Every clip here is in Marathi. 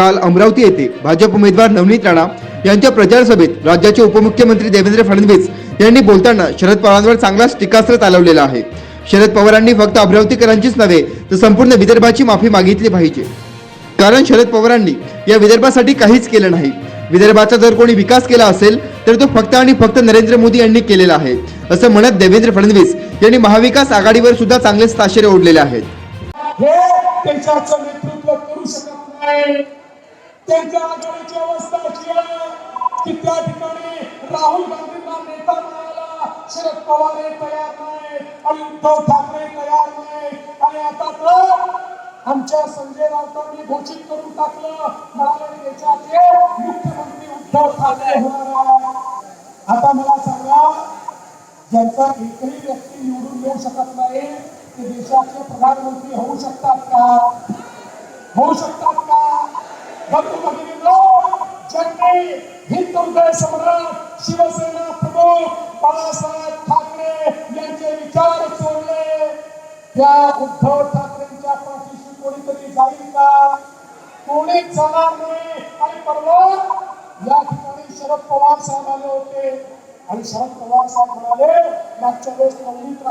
काल अमरावती येथे भाजप उमेदवार नवनीत राणा यांच्या प्रचार सभेत राज्याचे उपमुख्यमंत्री देवेंद्र फडणवीस यांनी बोलताना शरद पवारांवर चांगलाच टीकास्त्र चालवलेला आहे. शरद पवारांनी फक्त अमरावतीकरांचीच नव्हे तर संपूर्ण विदर्भाची माफी मागितली पाहिजे. कारण शरद पवारांनी या विदर्भासाठी काहीच केलं नाही. विदर्भाचा जर कोणी विकास केला असेल तर तो फक्त आणि फक्त नरेंद्र मोदी यांनी केलेला आहे असं म्हणत देवेंद्र फडणवीस यांनी महाविकास आघाडीवर सुद्धा चांगलेच ताशेरे ओढलेले आहेत. त्यांच्या आघाडीची अवस्था अशी आहे की त्या ठिकाणी राहुल गांधींना नेता म्हणायला शरद पवार हे तयार नाही आणि उद्धव ठाकरे तयार नाही. आणि आता तर आमच्या संजय राऊतांनी घोषित करून टाकलं म्हणाले देशाचे मुख्यमंत्री उद्धव ठाकरे होणार आहे आता मला सांगा ज्यांचा एकही व्यक्ती निवडून येऊ शकत नाही ते देशाचे प्रधानमंत्री होऊ शकतात का? होऊ शकतात का? बंधू ज्यांनी हिंद सम्राट शिवसेना प्रमुख बाळासाहेब ठाकरे यांचे विचार सोडले. त्या उद्धव ठाकरेंच्या पाठीशी कोणीतरी जाईल का? कोणीच जाणार नाही. आणि परवा या ठिकाणी शरद पवार साहेब आले होते. आणि शरद पवार साहेब म्हणाले मागच्या वेळेस नवनीत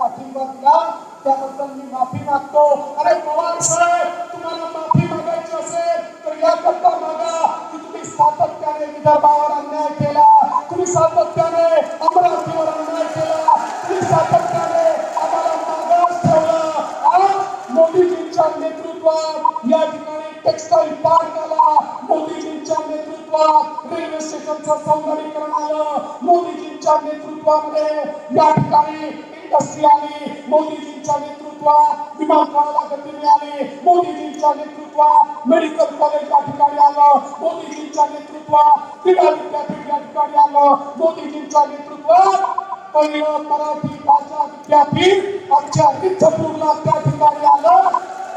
पाठिंबा दिला त्याबद्दल मी माफी मागतो. अरे पवार साहेब तुम्हाला माफी मागायची असेल तर याकरता मागा की तुम्ही सातत्याने विदर्भावर अन्याय केला. तुम्ही सातत्याने अमरावतीवर अन्याय केला. तुम्ही सातत्याने आम्हाला मागास ठेवलं. आज मोदीजींच्या नेतृत्वात या ठिकाणी टेक्सटाईल पार्क आला. मोदीजींच्या नेतृत्वात रेल्वे स्टेशनचं सौंदर्यीकरण आलं. मोदीजींच्या नेतृत्वामध्ये या ठिकाणी इंडस्ट्री आली मोदीजींच्या नेतृत्वात विमानतळाला गती मिळाली. मोदीजींच्या नेतृत्वात मेडिकल कॉलेज या ठिकाणी आलं. मोदीजींच्या नेतृत्वात क्रीडा विद्यापीठ या ठिकाणी आलं. मोदीजींच्या नेतृत्वात पहिलं मराठी भाषा विद्यापीठ आमच्या विठ्ठपूरला त्या ठिकाणी आलं.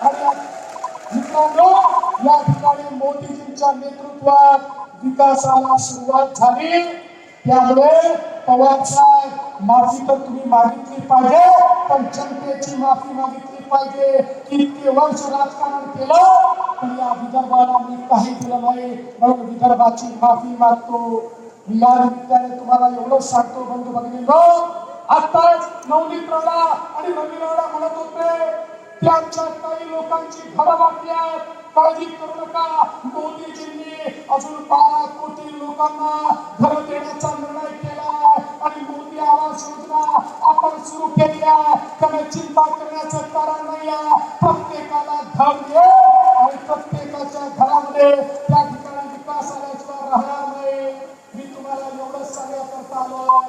आणि मित्रांनो या ठिकाणी मोदीजींच्या नेतृत्वात विकासाला सुरुवात झाली. त्यामुळे पवार माफी तर तुम्ही मागितली पाहिजे पण जनतेची माफी मागितली पाहिजे. की वर्ष राजकारण केलं पण या विदर्भाला मी काही दिलं नाही. म्हणून विदर्भाची माफी मागतो. या निमित्ताने तुम्हाला एवढंच सांगतो बंधू भगिनी आताच नवनीत आणि नवीन म्हणत होते त्यांच्या काही लोकांची घरं बाकी आहेत. काळजी करू नका. मोदीजींनी अजून बारा कोटी लोकांना घर देण्याचा निर्णय केला आणि मोदी आवास योजना आपण सुरू केली आहे त्याने चिंता करण्याचं कारण नाही आहे. प्रत्येकाला घर दे आणि प्रत्येकाच्या घरामध्ये त्या ठिकाणी विकास आल्याशिवाय राहणार नाही. मी तुम्हाला एवढंच सांगण्याकरता आलो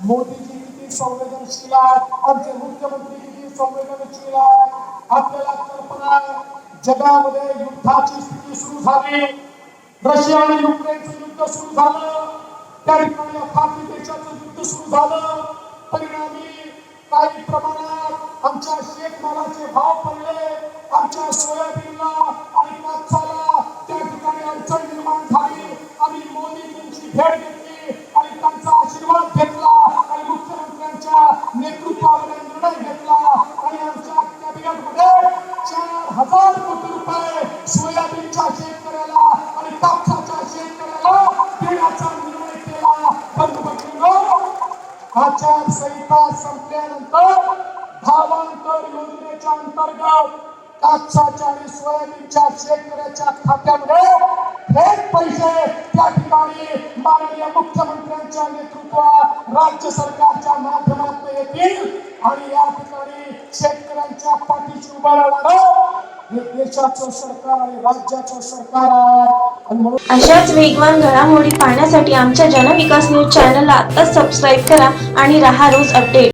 मोदीजी किती संवेदनशील आहेत. आमचे मुख्यमंत्री किती संवेदनशील आहेत. आपल्याला कल्पना जगामध्ये युद्धाची स्थिती सुरू झाली. रशिया आणि युक्रेनचं युद्ध सुरू झालं. त्या ठिकाणी अफाटी देशाचं युद्ध सुरू झालं. परिणामी काही प्रमाणात आमच्या शेतमालाचे भाव पडले. आमच्या सोयाबीनला आणि कापसाला त्या ठिकाणी अडचण निर्माण झाली. आम्ही मोदीजींची भेट घेतली आणि त्यांचा आशीर्वाद घेतला आणि मुख्यमंत्र्यांच्या नेतृत्वामध्ये निर्णय घेतला. आणि आमच्या कॅबिनेटमध्ये आचारसंहिता संपल्यानंतर भावांतर योजनेच्या अंतर्गत कापसाच्या आणि सोयाबीनच्या शेतकऱ्याच्या खात्यामध्ये थेट पैसे त्या ठिकाणी माननीय मुख्यमंत्र्यांच्या नेतृत्वात राज्य सरकारच्या माध्यमातून येतील. आणि या ठिकाणी शेतकऱ्यांच्या पाठीशी उभं राहणार अशाच वेगवान घडामोडी पाहण्यासाठी आमच्या जनविकास न्यूज चॅनलला आत्ताच सबस्क्राईब करा आणि रहा रोज अपडेट